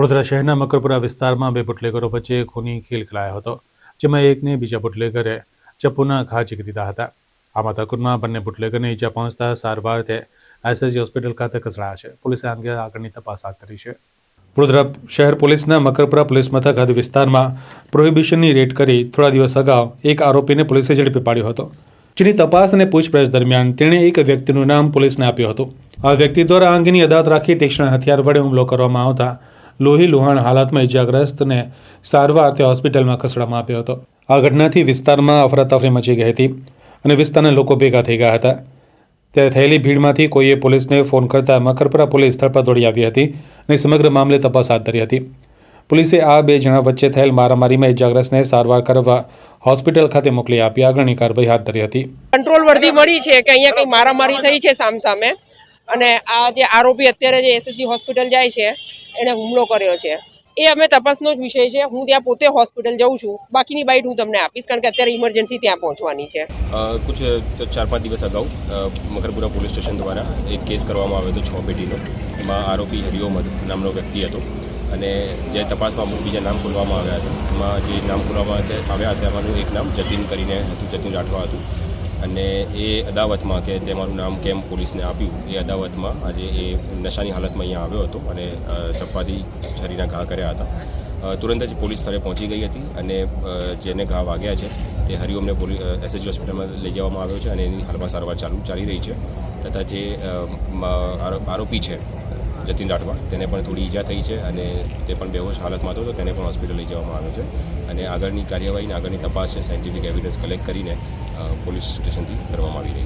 વડોદરા શહેરના મકરપુરા વિસ્તારમાં બે બુટલેગરો વચ્ચે ખૂની ખેલ ખેલાયો હતો, જેમાં એકને બીજા બુટલેગરે ચપ્પુના ઘા ઝીકી દીધા હતા. આ માથાકૂટમાં બંને બુટલેગરને ઈજા પહોંચતા સારવાર તે એસએસજી હોસ્પિટલ ખાતે ખસેડાયા છે. પોલીસે આ અંગે આગળની તપાસ હાથ ધરી છે. વડોદરા શહેર પોલીસના મકરપુરા પોલીસ મથક હદ વિસ્તારમાં પ્રોહિબિશનની રેડ કરી થોડા દિવસ અગાઉ એક આરોપીને પોલીસે ઝડપી પાડ્યો હતો. જેની તપાસ અને પૂછપરછ દરમિયાન તેણે એક વ્યક્તિનું નામ પોલીસને આપ્યું હતું. આ વ્યક્તિ દ્વારા આ અંગેની અદાત રાખી તીક્ષ્ણ હથિયાર વડે હુમલો કરવામાં આવતા લોહી લુહાણ હાલતમાં ઇજાગ્રસ્તને સારવાર તે હોસ્પિટલમાં ખસેડવામાં આવ્યો હતો. આ ઘટનાથી વિસ્તારમાં અફરાતફરી મચી ગઈ હતી અને વિસ્તારના લોકો ભેગા થઈ ગયા હતા. ત્યારે થયેલી ભીડમાંથી કોઈએ પોલીસને ફોન કરતા મકરપુરા પોલીસ સ્થળ પર દોડી આવી હતી અને સમગ્ર મામલે તપાસ હાથ ધરી હતી. પોલીસે આ બે જણા વચ્ચે થયેલ મારામારીમાં ઇજાગ્રસ્તને સારવાર કરવા હોસ્પિટલ ખાતે મોકલી આપી આગળની કાર્યવાહી હાથ ધરી હતી. કંટ્રોલ વર્ધી મળી છે કે અહીંયા કંઈ મારામારી થઈ છે સામસામે? અને આ જે આરોપી અત્યારે જે એસએસજી હોસ્પિટલ જાય છે એણે હુમલો કર્યો છે. એ અમે તપાસનો જ વિષય છે. હું ત્યાં પોતે હોસ્પિટલ જઉં છું. બાકીની બાઇટ હું તમને આપીશ, કારણ કે અત્યારે ઇમરજન્સી ત્યાં પહોંચવાની છે. કુછ ચાર પાંચ દિવસ અગાઉ મકરપુરા પોલીસ સ્ટેશન દ્વારા એક કેસ કરવામાં આવ્યો હતો છ પેઢીનો. એમાં આરોપી હરિઓમ નામનો વ્યક્તિ હતો. અને જે તપાસમાં અમુક બીજા નામ ખોલવામાં આવ્યા હતા. એમાં જે નામ ખોલવામાં આવ્યા હતા એમાંનું એક નામ જતીન કરીને હતું, જતીન રાઠવા હતું. અને એ અદાવતમાં કે તેમાંનું નામ કેમ પોલીસને આપ્યું, એ અદાવતમાં આજે એ નશાની હાલતમાં અહીંયા આવ્યો હતો અને ચપ્પાથી શરીરના ઘા કર્યા હતા. તુરંત જ પોલીસ સ્થળે પહોંચી ગઈ હતી અને જેને ઘા વાગ્યા છે તે હરિઓમને પોલીસ એસએચજી હોસ્પિટલમાં લઈ જવામાં આવ્યો છે અને એની હાલમાં સારવાર ચાલુ ચાલી રહી છે તથા જે આરોપી છે જતીન રાઠવા. તેને પણ થોડી ઈજા થઈ છે અને તે પણ બેહોશ હાલતમાં હતો તો તેને પણ હોસ્પિટલ લઈ જવામાં આવ્યો છે અને આગળની કાર્યવાહીને આગળની તપાસ છે સાયન્ટિફિક એવિડન્સ કલેક્ટ કરીને પોલીસ સ્ટેશનથી કરવામાં આવી રહી છે.